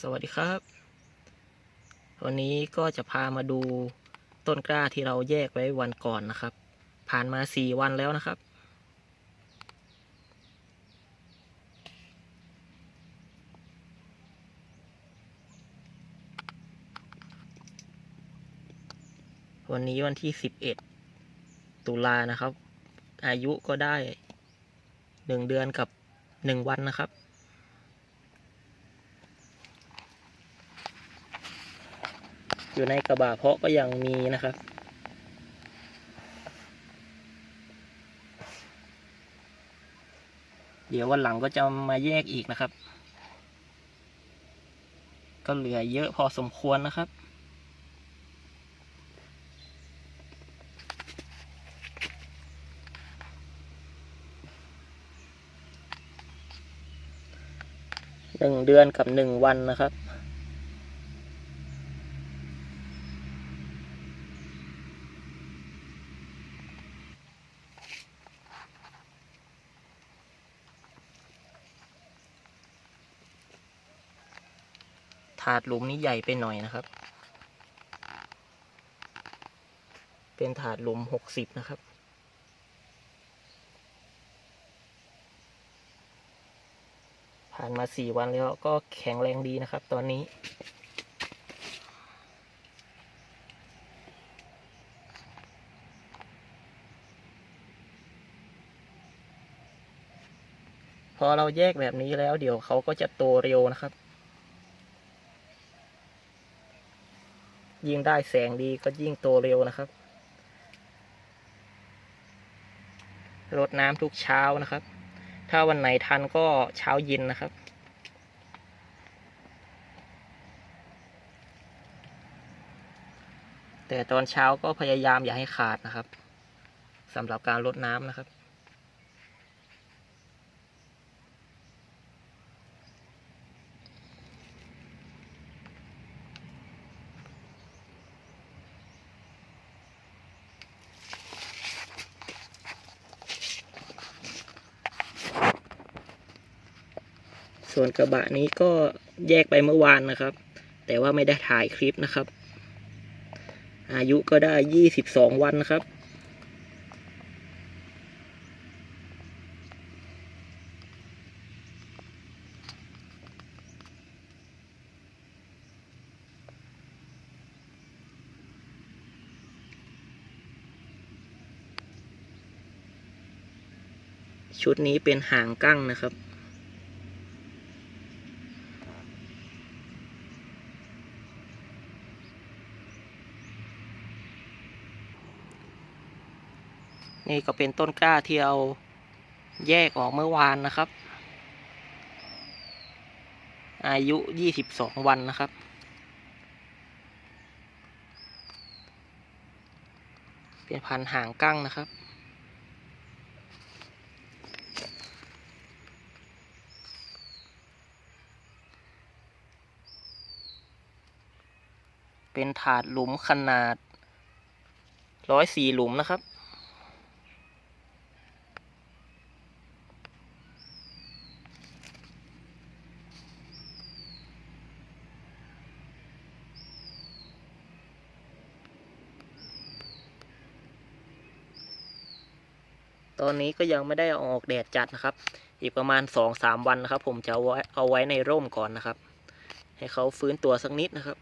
สวัสดีครับ วันนี้ก็จะพามาดูต้นกล้าที่เราแยกไว้วันก่อนนะครับ ผ่านมาสี่วันแล้วนะครับ วันนี้วันที่สิบเอ็ดตุลานะครับ อายุก็ได้หนึ่งเดือนกับหนึ่งวันนะครับ อยู่ในกระบะเพาะก็ยังมีนะครับ เดี๋ยววันหลังก็จะมาแยกอีกนะครับ ก็เหลือเยอะพอสมควรนะครับหนึ่งเดือนกับหนึ่งวันนะครับ ถาดหลุมนี้ใหญ่ไปหน่อยนะครับ เป็นถาดหลุมหกสิบนะครับ ผ่านมาสี่วันแล้วก็แข็งแรงดีนะครับ ตอนนี้พอเราแยกแบบนี้แล้วเดี๋ยวเขาก็จะโตเร็วนะครับ ยิ่งได้แสงดีก็ยิ่งโตเร็วนะครับ รดน้ำทุกเช้านะครับ ถ้าวันไหนทันก็เช้าเย็นนะครับ แต่ตอนเช้าก็พยายามอย่าให้ขาดนะครับสำหรับการรดน้ำนะครับ ส่วนกระบะนี้ก็แยกไปเมื่อวานนะครับ แต่ว่าไม่ได้ถ่ายคลิปนะครับ อายุก็ได้ยี่สิบสองวันนะครับชุดนี้เป็นหางกั้งนะครับ นี่ก็เป็นต้นกล้าที่เราแยกออกเมื่อวานนะครับ อายุยี่สิบสองวันนะครับ เป็นพันธุ์หางกั้งนะครับ เป็นถาดหลุมขนาดร้อยสี่หลุมนะครับ ตอนนี้ก็ยังไม่ได้อออกแดดจัดนะครับ อีกประมาณสองสามวันนะครับ ผมจะเอาไว้เอาไว้ในร่มก่อนนะครับ ให้เขาฟื้นตัวสักนิดนะครับ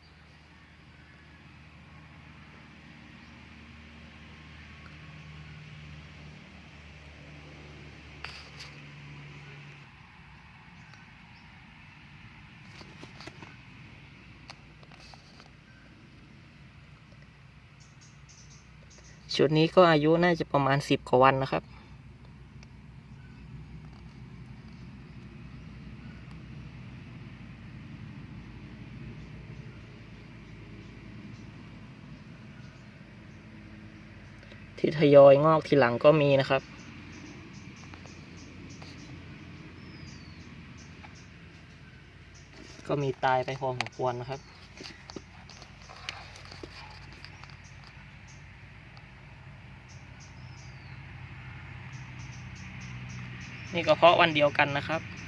ชุดนี้ก็อายุน่าจะประมาณสิบกว่าวันนะครับ ที่ทยอยงอกทีหลังก็มีนะครับก็มีตายไปพอสมควรนะครับ นี่ก็เพราะวันเดียวกันนะครับ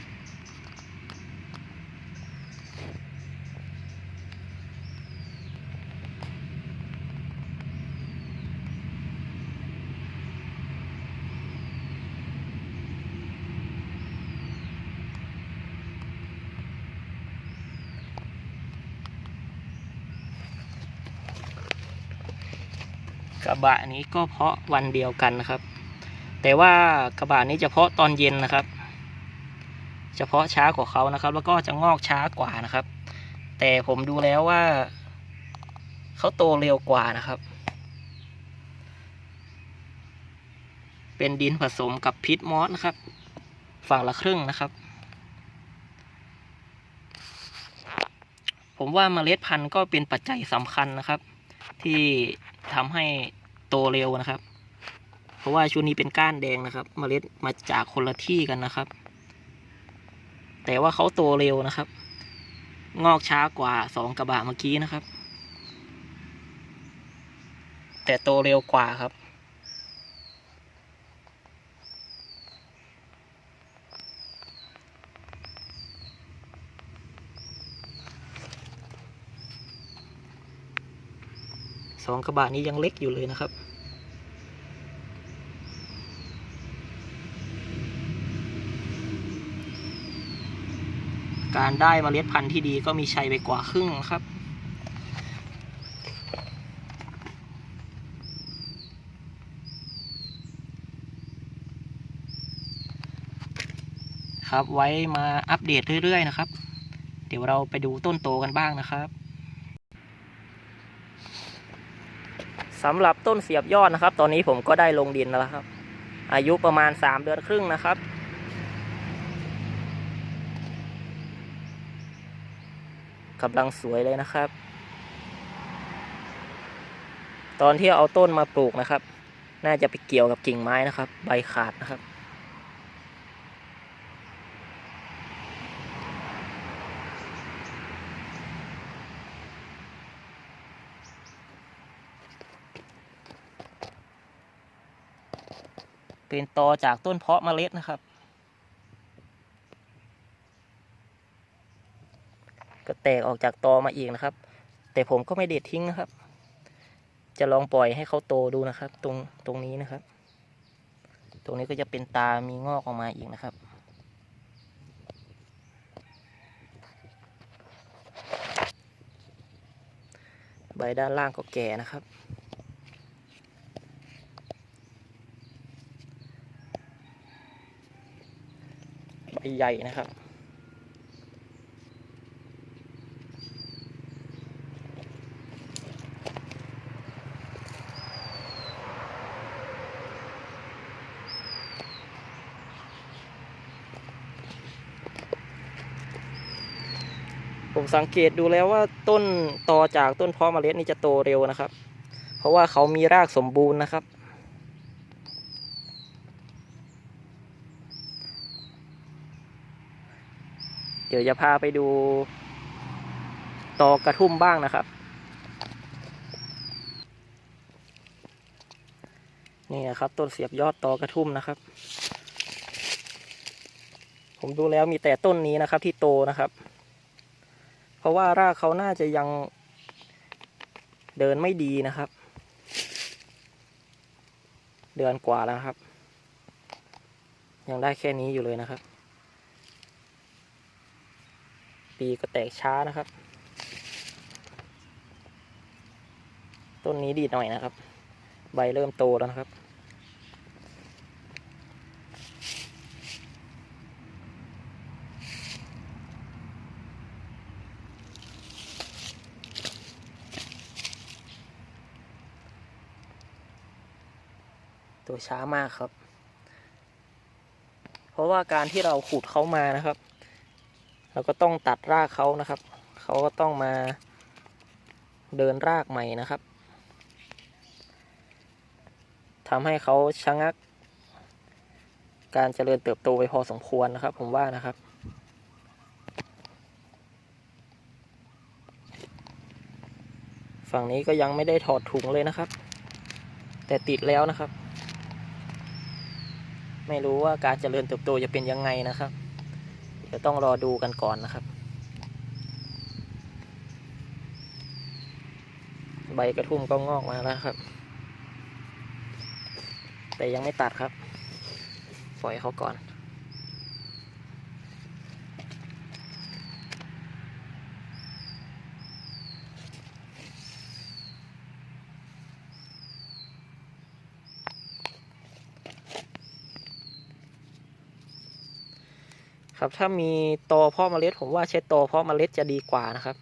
กระบะนี้ก็เพาะวันเดียวกันนะครับ แต่ว่ากระบะนี้จะเพาะตอนเย็นนะครับเฉพาะช้ากว่าเขานะครับ แล้วก็จะงอกช้ากว่านะครับ แต่ผมดูแล้วว่าเขาโตเร็วกว่านะครับ เป็นดินผสมกับพิษมอสนะครับ ฝั่งละครึ่งนะครับ ผมว่าเมล็ดพันธุ์ก็เป็นปัจจัยสำคัญนะครับ ที่ทำให้โตเร็วนะครับ เพราะว่าชุดนี้เป็นก้านแดงนะครับ เมล็ดมาจากคนละที่กันนะครับ แต่ว่าเขาโตเร็วนะครับ งอกช้ากว่าสองกระบะเมื่อกี้นะครับ แต่โตเร็วกว่าครับ สองกระบะนี้ยังเล็กอยู่เลยนะครับ การได้มเมล็ดพันธุ์ที่ดีก็มีชัยไปกว่าครึ่งครับครับไว้มาอัปเดตเรื่อยๆนะครับ เดี๋ยวเราไปดูต้นโตกันบ้างนะครับ สำหรับต้นเสียบยอดนะครับ ตอนนี้ผมก็ได้ลงดินแล้วครับ อายุประมาณ 3 เดือนครึ่งนะครับ กำลังสวยเลยนะครับ ตอนที่เอาต้นมาปลูกนะครับ น่าจะไปเกี่ยวกับกิ่งไม้นะครับ ใบขาดนะครับ เป็นตอจากต้นเพาะเมล็ดนะครับ ก็แตกออกจากตอมาอีกนะครับ แต่ผมก็ไม่เด็ดทิ้งนะครับ จะลองปล่อยให้เขาโตดูนะครับ ตรงตรงนี้นะครับ ตรงนี้ก็จะเป็นตามีงอกออกมาอีกนะครับใบด้านล่างก็แก่นะครับ ใบใหญ่นะครับ ผมสังเกตดูแล้วว่าต้นต่อจากต้นเพาะเมล็ดนี่จะโตเร็วนะครับ เพราะว่าเขามีรากสมบูรณ์นะครับ เดี๋ยวจะพาไปดูตอกระทุ่มบ้างนะครับ นี่นะครับต้นเสียบยอดตอกระทุ่มนะครับ ผมดูแล้วมีแต่ต้นนี้นะครับที่โตนะครับ เพราะว่ารากเขาน่าจะยังเดินไม่ดีนะครับ เดือนกว่าแล้วครับ ยังได้แค่นี้อยู่เลยนะครับ ปีก็แตกช้านะครับ ต้นนี้ดีหน่อยนะครับ ใบเริ่มโตแล้วนะครับ ตัวช้ามากครับ เพราะว่าการที่เราขุดเขามานะครับ เราก็ต้องตัดรากเขานะครับ เขาก็ต้องมาเดินรากใหม่นะครับทำให้เขาชะงัก การเจริญเติบโตไปพอสมควรนะครับ ผมว่านะครับฝั่งนี้ก็ยังไม่ได้ถอดถุงเลยนะครับ แต่ติดแล้วนะครับ ไม่รู้ว่าการเจริญเติบโตจะเป็นยังไงนะครับ ดี๋ยวต้องรอดูกันก่อนนะครับ ใบกระทุ่มก็งอกมาแล้วครับ แต่ยังไม่ตัดครับ ปล่อยเขาก่อนน ครับ ถ้ามีตอเพาะเมล็ด ผมว่าใช้ตอเพาะเมล็ดจะดีกว่านะครับ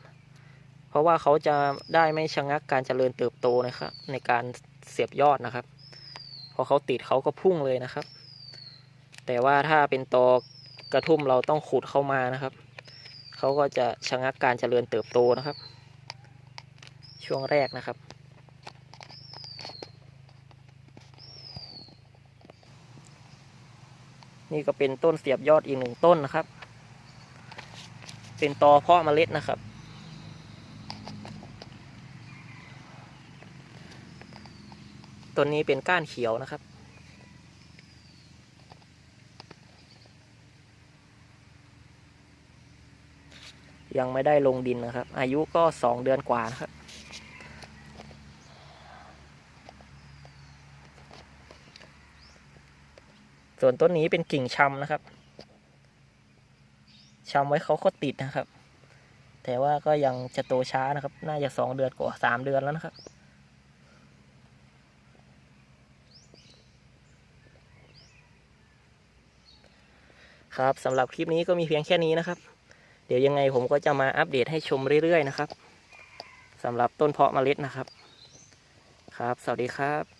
เพราะว่าเขาจะได้ไม่ชะงักการเจริญเติบโตนะครับในการเสียบยอดนะครับ พอเขาติดเขาก็พุ่งเลยนะครับ แต่ว่าถ้าเป็นตอกระทุ่มเราต้องขุดเข้ามานะครับ เขาก็จะชะงักการเจริญเติบโตนะครับ ช่วงแรกนะครับ นี่ก็เป็นต้นเสียบยอดอีกหนึ่งต้นนะครับ เป็นตอเพาะเมล็ดนะครับ ต้นนี้เป็นก้านเขียวนะครับ ยังไม่ได้ลงดินนะครับ อายุก็สองเดือนกว่านะครับ ส่วนต้นนี้เป็นกิ่งชำนะครับชำไว้เขาก็ติดนะครับ แต่ว่าก็ยังจะโตช้านะครับ น่าจะสองเดือนกว่าสามเดือนแล้วนะครับ ครับสำหรับคลิปนี้ก็มีเพียงแค่นี้นะครับ เดี๋ยวยังไงผมก็จะมาอัปเดตให้ชมเรื่อยๆนะครับสำหรับต้นเพาะเมล็ดนะครับ ครับ สวัสดีครับ